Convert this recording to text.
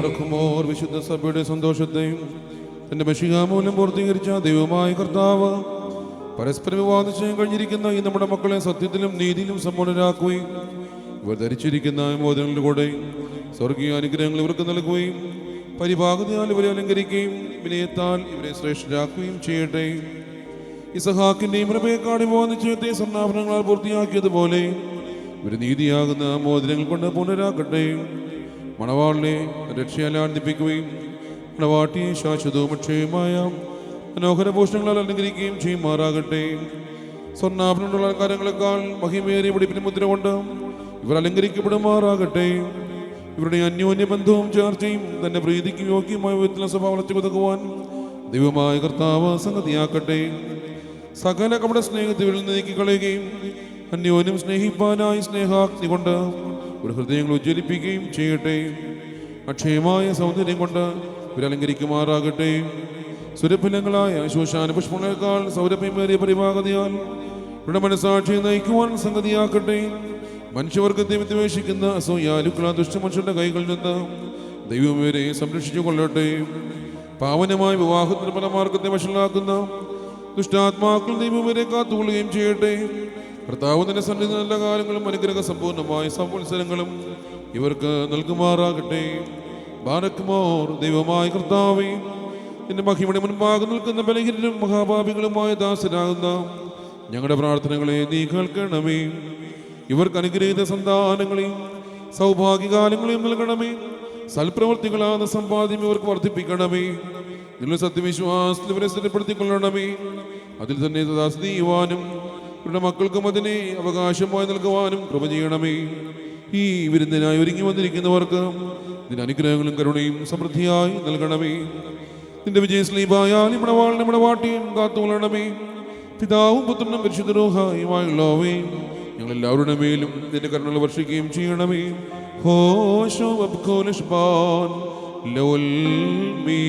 പാറക്കുമോർ വിശുദ്ധ സഭയുടെ സന്തോഷത്തെയും തന്റെ മഷികാമൂലം പൂർത്തീകരിച്ച ദൈവമായ കർത്താവ് പരസ്പരം വിവാദിച്ചു കഴിഞ്ഞിരിക്കുന്ന ഈ നമ്മുടെ മക്കളെ സത്യത്തിലും നീതിയിലും സമ്പൂർണരാക്കുകയും ഇവർ ധരിച്ചിരിക്കുന്ന മോചനങ്ങളിലൂടെ സ്വർഗീയ അനുഗ്രഹങ്ങൾ ഇവർക്ക് നൽകുകയും പരിഭാഗതയാൽ ഇവരെ അലങ്കരിക്കുകയും വിനയത്താൽ ഇവരെ ശ്രേഷ്ഠരാക്കുകയും ചെയ്യട്ടെ. ഇസഹാക്കിന്റെയും റബേക്കാടി വിവാദിച്ചത്തെ സ്വർണാഭരണങ്ങളാൽ പൂർത്തിയാക്കിയതുപോലെ ഇവർ നീതിയാകുന്ന മോതിരങ്ങൾ കൊണ്ട് പുനരാക്കട്ടെ മണവാളിനെ രക്ഷയാൽ ദിപ്പിക്കുകയും മണവാട്ടിയെ ശാശ്വതവും അക്ഷയമായ മനോഹര ഭൂഷണങ്ങളാൽ അലങ്കരിക്കുകയും ചെയ്യുമാറാകട്ടെ സ്വർണാഭരണമുള്ള അലങ്കാരങ്ങളെക്കാൾ മഹിമേറിയ പിടിപ്പിന് മുദ്ര കൊണ്ട് ഇവർ അലങ്കരിക്കപ്പെടുമാറാകട്ടെ ഇവരുടെ അന്യോന്യ ബന്ധവും ചേർച്ചയും തന്നെ പ്രീതിക്ക് യോഗ്യമായ വിധത്തിലുള്ള സ്വഭാവം വളർത്തി ദൈവമായ കർത്താവ് സംഗതിയാക്കട്ടെ. സകല കപട സ്നേഹത്തിൽ നീക്കിക്കളയുകയും അന്യോന്യം സ്നേഹിപ്പാനായി സ്നേഹാഗ്നി കൊണ്ട് ഒരു ഹൃദയങ്ങൾ ഉജ്ജ്വലിപ്പിക്കുകയും ചെയ്യട്ടെ. അക്ഷയമായ സൗന്ദര്യം കൊണ്ട് ഇവരലങ്കരിക്കുമാറാകട്ടെ സുരഫലങ്ങളായ ശോശാന പുഷ്പങ്ങളെക്കാൾ സൗരഭ്യമേറിയ പരിഭാഗതയാൽ ഇവിടെ മനസാക്ഷിയെ നയിക്കുവാൻ സംഗതിയാക്കട്ടെ. മനുഷ്യവർഗത്തെ വിദ്വേഷിക്കുന്ന അസൂയാലുക്കള ദുഷ്ടമനുഷ്യരുടെ കൈകളിൽ നിന്ന് ദൈവം ഇവരെ സംരക്ഷിച്ചു കൊള്ളട്ടെ. പാവനമായ വിവാഹത്തിന് പല മാർഗത്തെ വഷളാക്കുന്ന ദുഷ്ടാത്മാക്കൾ ദൈവം ഇവരെ കാത്തുകൊള്ളുകയും ചെയ്യട്ടെ. കർത്താവ് തന്നെ സന്നിധി നല്ല കാലങ്ങളും അനുഗ്രഹ സമ്പൂർണമായ സംവത്സരങ്ങളും ഇവർക്ക് നൽകുമാറാകട്ടെ. ബാലകുമാർ ദൈവമായ കർത്താവേ നിന്റെ മഹിമയുടെ മുൻപാകെ നിൽക്കുന്ന ബലഹീനരും മഹാഭാപികളുമായ ദാസനാകുന്ന ഞങ്ങളുടെ പ്രാർത്ഥനകളെ നീ കേൾക്കണമേ. ഇവർക്ക് അനുഗ്രഹീത സന്താനങ്ങളെയും സൗഭാഗ്യകാലങ്ങളെയും നൽകണമേ. സൽപ്രവർത്തികളാകുന്ന സമ്പാദ്യം ഇവർക്ക് വർദ്ധിപ്പിക്കണമേ. നിങ്ങൾ സത്യവിശ്വാസത്തിൽ ഇവരെ സ്ഥിരപ്പെടുത്തിക്കൊള്ളണമേ. അതിൽ തന്നെ ദാസ് ചെയ്യുവാനും ഇവരുടെ മക്കൾക്കും അതിനെ അവകാശമായി നൽകുവാനും കൃപ ചെയ്യണമേ. ഈ വിരുന്നിനായി ഒരുങ്ങി വന്നിരിക്കുന്നവർക്ക് നിന്റെ അനുഗ്രഹങ്ങളും കരുണയും സമൃദ്ധിയായി നൽകണമേ. നിന്റെ വിജയസ്ലീപായാൽ നമ്മുടെ വാൾ നമ്മുടെ വാട്ടിയും കാത്തുകൊള്ളണമേ. പിതാവും പുത്രനും പരിശുദ്ധരോഹായുമായുള്ളവേ ഞങ്ങളെല്ലാവരുടെ മേലും നിന്റെ കരുണകൾ വർഷിക്കുകയും ചെയ്യണമേ. ഹോഷോ മീ.